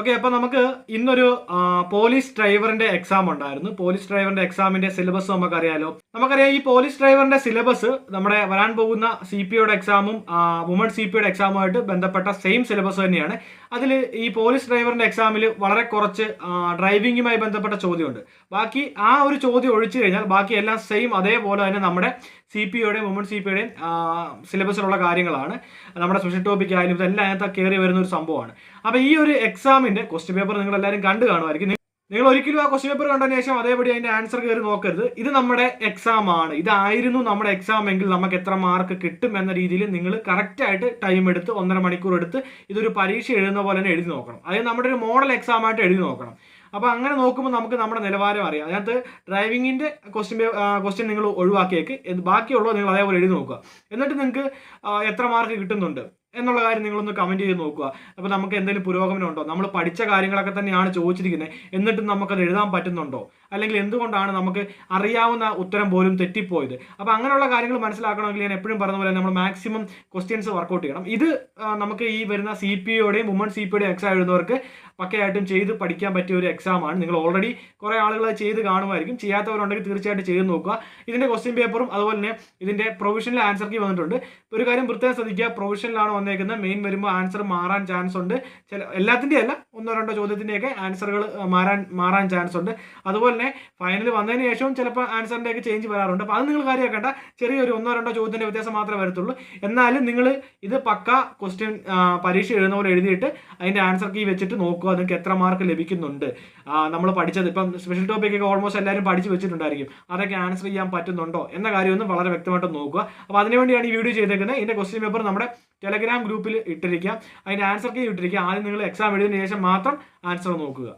Okay അപ്പോൾ നമുക്ക് ഇന്നൊരു പോലീസ് ഡ്രൈവറിന്റെ എക്സാം ഉണ്ടായിരുന്നു. പോലീസ് ഡ്രൈവറിന്റെ എക്സാമിന്റെ സിലബസ് നമുക്കറിയാലോ. നമുക്കറിയാം ഈ പോലീസ് ഡ്രൈവറിന്റെ സിലബസ് നമ്മുടെ വരാൻ പോകുന്ന സി പി ഒയുടെ എക്സാമും വുമൺ സി പി ഒയുടെ എക്സാമുമായിട്ട് ബന്ധപ്പെട്ട സെയിം സിലബസ് തന്നെയാണ്. അതിൽ ഈ പോലീസ് ഡ്രൈവറിന്റെ എക്സാമിൽ വളരെ കുറച്ച് ഡ്രൈവിംഗുമായി ബന്ധപ്പെട്ട ചോദ്യമുണ്ട്. ബാക്കി ആ ഒരു ചോദ്യം ഒഴിച്ചു കഴിഞ്ഞാൽ ബാക്കി എല്ലാം സെയിം അതേപോലെ തന്നെ നമ്മുടെ സി പി ഒയുടെയും വുമൺ സി പി ഒയുടെയും സിലബസിലുള്ള കാര്യങ്ങളാണ്. നമ്മുടെ സ്പെഷ്യൽ ടോപ്പിക് ആയാലും ഇതെല്ലാം അതിനകത്ത് കയറി വരുന്ന ഒരു സംഭവമാണ്. അപ്പോൾ ഈ ഒരു എക്സാമിന്റെ ക്വസ്റ്റ്യൻ പേപ്പർ നിങ്ങൾ എല്ലാവരും കണ്ടു കാണുമായിരിക്കും. നിങ്ങൾ ഒരിക്കലും ആ ക്വസ്റ്റ്യൻ പേപ്പർ കണ്ടതിന് ശേഷം അതേപടി അതിന്റെ ആൻസർ കയറി നോക്കരുത്. ഇത് നമ്മുടെ എക്സാം ആണ്. ഇതായിരുന്നു നമ്മുടെ എക്സാം എങ്കിൽ നമുക്ക് എത്ര മാർക്ക് കിട്ടും എന്ന രീതിയിൽ നിങ്ങൾ കറക്റ്റ് ആയിട്ട് ടൈം എടുത്ത് ഒന്നര മണിക്കൂർ എടുത്ത് ഇതൊരു പരീക്ഷ എഴുതുന്ന പോലെ തന്നെ എഴുതി നോക്കണം. അതായത് നമ്മുടെ ഒരു മോഡൽ എക്സാം ആയിട്ട് എഴുതി നോക്കണം. അപ്പോൾ അങ്ങനെ നോക്കുമ്പോൾ നമുക്ക് നമ്മുടെ നിലവാരം അറിയാം. അതിനകത്ത് ഡ്രൈവിങ്ങിന്റെ ക്വസ്റ്റ്യൻ ക്വസ്റ്റ്യൻ നിങ്ങൾ ഒഴിവാക്കിയേക്ക്. ബാക്കിയുള്ളത് നിങ്ങൾ അതേപോലെ എഴുതി നോക്കുക. എന്നിട്ട് നിങ്ങൾക്ക് എത്ര മാർക്ക് കിട്ടുന്നുണ്ട്? എന്നുള്ള കാര്യം നിങ്ങളൊന്ന് കമന്റ് ചെയ്ത് നോക്കുക. അപ്പോൾ നമുക്ക് എന്തെങ്കിലും പുരോഗമനം ഉണ്ടോ? നമ്മൾ പഠിച്ച കാര്യങ്ങളൊക്കെ തന്നെയാണ് ചോദിച്ചിരിക്കുന്നത്. എന്നിട്ടും നമുക്കത് എഴുതാൻ പറ്റുന്നുണ്ടോ? അല്ലെങ്കിൽ എന്തുകൊണ്ടാണ് നമുക്ക് അറിയാവുന്ന ഉത്തരം പോലും തെറ്റിപ്പോയത്? അപ്പോൾ അങ്ങനെയുള്ള കാര്യങ്ങൾ മനസ്സിലാക്കണമെങ്കിൽ ഞാൻ എപ്പോഴും പറഞ്ഞ പോലെ നമ്മൾ മാക്സിമം ക്വസ്റ്റ്യൻസ് വർക്കൗട്ട് ചെയ്യണം. ഇത് നമുക്ക് ഈ വരുന്ന സി പി ഒയുടെയും വുമൺ സി പി എക്സാം എഴുതുന്നവർക്ക് പക്കയായിട്ടും ചെയ്ത് പഠിക്കാൻ പറ്റിയ ഒരു എക്സാമാണ് നിങ്ങൾ ഓൾറെഡി കുറേ ആളുകൾ ചെയ്ത് കാണുമായിരിക്കും. ചെയ്യാത്തവരുണ്ടെങ്കിൽ തീർച്ചയായിട്ടും ചെയ്ത് നോക്കുക. ഇതിന്റെ ക്വസ്റ്റ്യൻ പേപ്പറും അതുപോലെ തന്നെ ഇതിന്റെ പ്രൊവിഷണൽ ആൻസർ കീ വന്നിട്ടുണ്ട്. ഒരു കാര്യം പ്രത്യേകം ശ്രദ്ധിക്കുക. പ്രൊവിഷനിലാണ് വന്നേക്കുന്നത്. മെയിൻ വരുമ്പോൾ ആൻസർ മാറാൻ ചാൻസ് ഉണ്ട്. ചില എല്ലാത്തിന്റെയും അല്ല ഒന്നോ രണ്ടോ ചോദ്യത്തിന്റെയൊക്കെ ആൻസറുകൾ മാറാൻ മാറാൻ ചാൻസ് ഉണ്ട്. അതുപോലെ തന്നെ ഫൈനൽ വന്നതിന് ശേഷവും ചിലപ്പോൾ ആൻസറിന്റെയൊക്കെ ചേഞ്ച് വരാറുണ്ട്. അപ്പോൾ അത് നിങ്ങൾ കാര്യമാക്കേണ്ട ചെറിയൊരു ഒന്നോ രണ്ടോ ചോദ്യത്തിന്റെ വ്യത്യാസം മാത്രമേ വരത്തുള്ളൂ. എന്നാലും നിങ്ങൾ ഇത് പക്ക ക്വസ്റ്റ്യൻ പരീക്ഷ എഴുതുന്ന പോലെ എഴുതിയിട്ട് അതിന്റെ ആൻസർ കീ വെച്ചിട്ട് നോക്കുക നിങ്ങൾക്ക് എത്ര മാർക്ക് ലഭിക്കുന്നുണ്ട്. നമ്മൾ പഠിച്ചത് ഇപ്പം സ്പെഷ്യൽ ടോപ്പിക്കൊക്കെ ഓൾമോസ്റ്റ് എല്ലാവരും പഠിച്ച് വെച്ചിട്ടുണ്ടായിരിക്കും. അതൊക്കെ ആൻസർ ചെയ്യാൻ പറ്റുന്നുണ്ടോ എന്ന കാര്യമൊന്നും വളരെ വ്യക്തമായിട്ട് നോക്കുക. അപ്പോൾ അതിനുവേണ്ടിയാണ് ഈ വീഡിയോ ചെയ്തേക്കുന്നത്. ഇതിന്റെ ക്വസ്റ്റ്യൻ പേപ്പർ നമ്മുടെ ടെലഗ്രാം ഗ്രൂപ്പിൽ ഇട്ടിരിക്കാം അതിന്റെ ആൻസർ കീ ഇട്ടിരിക്കുക. ആദ്യം നിങ്ങൾ എക്സാം എഴുതിയതിന് ശേഷം മാത്രം ആൻസർ നോക്കുക.